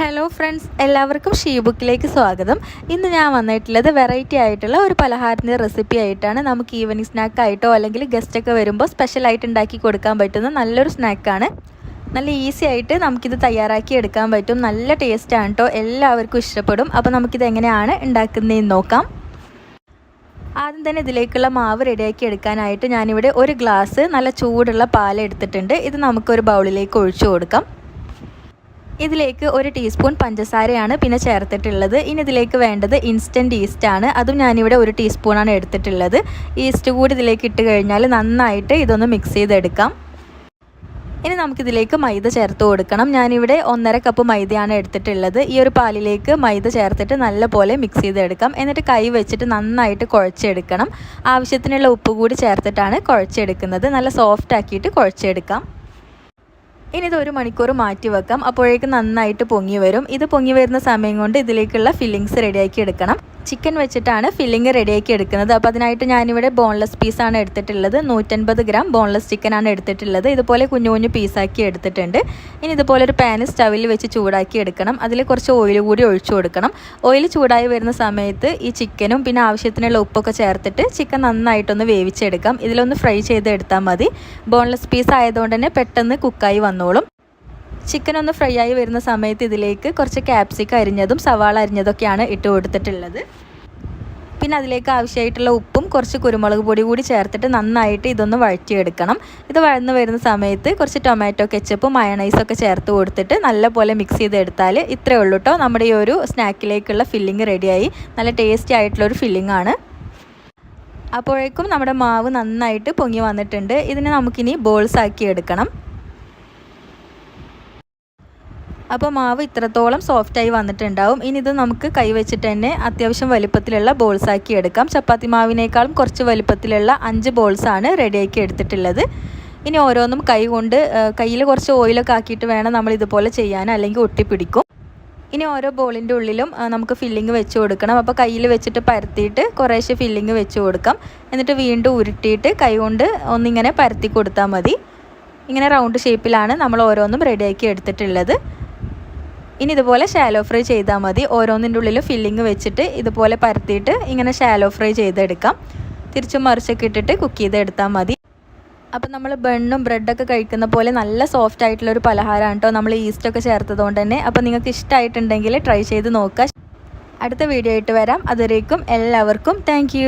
Hello friends എല്ലാവർക്കും she ബുക്കിലേക്ക് സ്വാഗതം. ഇന്ന് ഞാൻ വന്നിട്ടുള്ളത് വെറൈറ്റി ആയിട്ടുള്ള ഒരു പലഹാരത്തിന്റെ റെസിപ്പി ആയിട്ടാണ്. നമുക്ക് ഈവനിങ് സ്നാക്കായിട്ടോ അല്ലെങ്കിൽ ഗസ്റ്റൊക്കെ വരുമ്പോൾ സ്പെഷ്യലായിട്ട് ഉണ്ടാക്കി കൊടുക്കാൻ പറ്റുന്ന നല്ലൊരു സ്നാക്കാണ് നല്ല ഈസി ആയിട്ട് നമുക്കിത് തയ്യാറാക്കി എടുക്കാൻ പറ്റും. നല്ല ടേസ്റ്റാണ് കേട്ടോ എല്ലാവർക്കും ഇഷ്ടപ്പെടും. അപ്പോൾ നമുക്കിത് എങ്ങനെയാണ് ഉണ്ടാക്കുന്നതെന്ന് നോക്കാം. ആദ്യം തന്നെ ഇതിലേക്കുള്ള മാവ് റെഡിയാക്കി എടുക്കാനായിട്ട് ഞാനിവിടെ ഒരു ഗ്ലാസ് നല്ല ചൂടുള്ള പാൽ എടുത്തിട്ടുണ്ട്. ഇത് നമുക്കൊരു ബൗളിലേക്ക് ഒഴിച്ചു കൊടുക്കാം. ഇതിലേക്ക് ഒരു ടീസ്പൂൺ പഞ്ചസാരയാണ് പിന്നെ ചേർത്തിട്ടുള്ളത്. ഇനി ഇതിലേക്ക് വേണ്ടത് ഇൻസ്റ്റന്റ് ആണ്. അതും ഞാനിവിടെ ഒരു ടീസ്പൂണാണ് എടുത്തിട്ടുള്ളത്. ഈസ്റ്റ് കൂടി ഇതിലേക്ക് ഇട്ട് കഴിഞ്ഞാൽ നന്നായിട്ട് ഇതൊന്ന് മിക്സ് ചെയ്തെടുക്കാം. ഇനി നമുക്കിതിലേക്ക് മൈദ ചേർത്ത് കൊടുക്കണം. ഞാനിവിടെ ഒന്നര കപ്പ് മൈദയാണ് എടുത്തിട്ടുള്ളത്. ഈ ഒരു പാലിലേക്ക് മൈദ ചേർത്തിട്ട് നല്ലപോലെ മിക്സ് ചെയ്തെടുക്കാം. എന്നിട്ട് കൈ വെച്ചിട്ട് നന്നായിട്ട് കുഴച്ചെടുക്കണം. ആവശ്യത്തിനുള്ള ഉപ്പ് കൂടി ചേർത്തിട്ടാണ് കുഴച്ചെടുക്കുന്നത്. നല്ല സോഫ്റ്റ് ആക്കിയിട്ട് കുഴച്ചെടുക്കാം. ഇനി ഇത് ഒരു മണിക്കൂർ മാറ്റി വെക്കാം അപ്പോഴേക്കും നന്നായിട്ട് പൊങ്ങി വരും. ഇത് പൊങ്ങി വരുന്ന സമയം കൊണ്ട് ഇതിലേക്കുള്ള ഫില്ലിങ്സ് റെഡിയാക്കി എടുക്കണം. ചിക്കൻ വെച്ചിട്ടാണ് ഫില്ലിങ് റെഡിയാക്കി എടുക്കുന്നത്. അപ്പോൾ അതിനായിട്ട് ഞാനിവിടെ ബോൺലെസ് പീസാണ് എടുത്തിട്ടുള്ളത്. നൂറ്റൻപത് ഗ്രാം ബോൺലെസ് ചിക്കനാണ് എടുത്തിട്ടുള്ളത്. ഇതുപോലെ കുഞ്ഞു കുഞ്ഞു പീസാക്കി എടുത്തിട്ടുണ്ട്. ഇനി ഇതുപോലെ ഒരു പാന് സ്റ്റവിൽ വെച്ച് ചൂടാക്കി എടുക്കണം. അതിൽ കുറച്ച് ഓയിൽ കൂടി ഒഴിച്ചു കൊടുക്കണം. ഓയിൽ ചൂടായി വരുന്ന സമയത്ത് ഈ ചിക്കനും പിന്നെ ആവശ്യത്തിനുള്ള ഉപ്പൊക്കെ ചേർത്തിട്ട് ചിക്കൻ നന്നായിട്ടൊന്ന് വേവിച്ചെടുക്കാം. ഇതിലൊന്ന് ഫ്രൈ ചെയ്ത് എടുത്താൽ മതി. ബോൺലെസ് പീസ് ആയതുകൊണ്ട് തന്നെ പെട്ടെന്ന് കുക്കായി വന്നോളും. ചിക്കൻ ഒന്ന് ഫ്രൈ ആയി വരുന്ന സമയത്ത് ഇതിലേക്ക് കുറച്ച് ക്യാപ്സിക്കം അരിഞ്ഞതും സവാള അരിഞ്ഞതൊക്കെയാണ് ഇട്ട് കൊടുത്തിട്ടുള്ളത്. പിന്നെ അതിലേക്ക് ആവശ്യമായിട്ടുള്ള ഉപ്പും കുറച്ച് കുരുമുളക് പൊടി കൂടി ചേർത്തിട്ട് നന്നായിട്ട് ഇതൊന്ന് വഴറ്റിയെടുക്കണം. ഇത് വഴന്ന് വരുന്ന സമയത്ത് കുറച്ച് ടൊമാറ്റോ കെച്ചപ്പും മയണൈസൊക്കെ ചേർത്ത് കൊടുത്തിട്ട് നല്ലപോലെ മിക്സ് ചെയ്തെടുത്താൽ ഇത്രയേ ഉള്ളൂ കേട്ടോ നമ്മുടെ ഈ ഒരു സ്നാക്കിലേക്കുള്ള ഫില്ലിങ് റെഡിയായി നല്ല ടേസ്റ്റി ആയിട്ടുള്ളൊരു ഫില്ലിംഗ് ആണ്. അപ്പോഴേക്കും നമ്മുടെ മാവ് നന്നായിട്ട് പൊങ്ങി വന്നിട്ടുണ്ട്. ഇതിനെ നമുക്കിനി ബോൾസ് ആക്കി എടുക്കണം. അപ്പോൾ മാവ് ഇത്രത്തോളം സോഫ്റ്റായി വന്നിട്ടുണ്ടാവും. ഇനി ഇത് നമുക്ക് കൈവച്ചിട്ട് തന്നെ അത്യാവശ്യം വലുപ്പത്തിലുള്ള ബോൾസ് ആക്കി എടുക്കാം. ചപ്പാത്തി മാവിനേക്കാളും കുറച്ച് വലുപ്പത്തിലുള്ള അഞ്ച് ബോൾസാണ് റെഡിയാക്കി എടുത്തിട്ടുള്ളത്. ഇനി ഓരോന്നും കൈ കൊണ്ട് കയ്യിൽ കുറച്ച് ഓയിലൊക്കെ ആക്കിയിട്ട് വേണം നമ്മൾ ഇതുപോലെ ചെയ്യാൻ അല്ലെങ്കിൽ ഒട്ടിപ്പിടിക്കും. ഇനി ഓരോ ബോളിന്റെ ഉള്ളിലും നമുക്ക് ഫില്ലിങ് വെച്ച് കൊടുക്കണം. അപ്പോൾ കയ്യിൽ വെച്ചിട്ട് പരത്തിയിട്ട് കുറേശ്ശെ ഫില്ലിങ് വെച്ച് കൊടുക്കാം. എന്നിട്ട് വീണ്ടും ഉരുട്ടിയിട്ട് കൈ കൊണ്ട് ഒന്നിങ്ങനെ പരത്തി കൊടുത്താൽ മതി. ഇങ്ങനെ റൗണ്ട് ഷേപ്പിലാണ് നമ്മൾ ഓരോന്നും റെഡിയാക്കി എടുത്തിട്ടുള്ളത്. ഇനി ഇതുപോലെ ഷാലോ ഫ്രൈ ചെയ്താൽ മതി. ഓരോന്നിന്റെ ഉള്ളിൽ ഫില്ലിങ് വെച്ചിട്ട് ഇതുപോലെ പരത്തിയിട്ട് ഇങ്ങനെ ഷാലോ ഫ്രൈ ചെയ്തെടുക്കാം. തിരിച്ചും മറിച്ചൊക്കെ ഇട്ടിട്ട് കുക്ക് ചെയ്തെടുത്താൽ മതി. അപ്പം നമ്മൾ ബണ്ണും ബ്രെഡൊക്കെ കഴിക്കുന്ന പോലെ നല്ല സോഫ്റ്റ് ആയിട്ടുള്ള ഒരു പലഹാരമാണ് കേട്ടോ നമ്മൾ ഈസ്റ്റൊക്കെ ചേർത്തതുകൊണ്ട് തന്നെ. അപ്പോൾ നിങ്ങൾക്ക് ഇഷ്ടമായിട്ടുണ്ടെങ്കിൽ ട്രൈ ചെയ്ത് നോക്കുക അടുത്ത വീഡിയോ ആയിട്ട് വരാം. അതുവരേക്കും എല്ലാവർക്കും താങ്ക്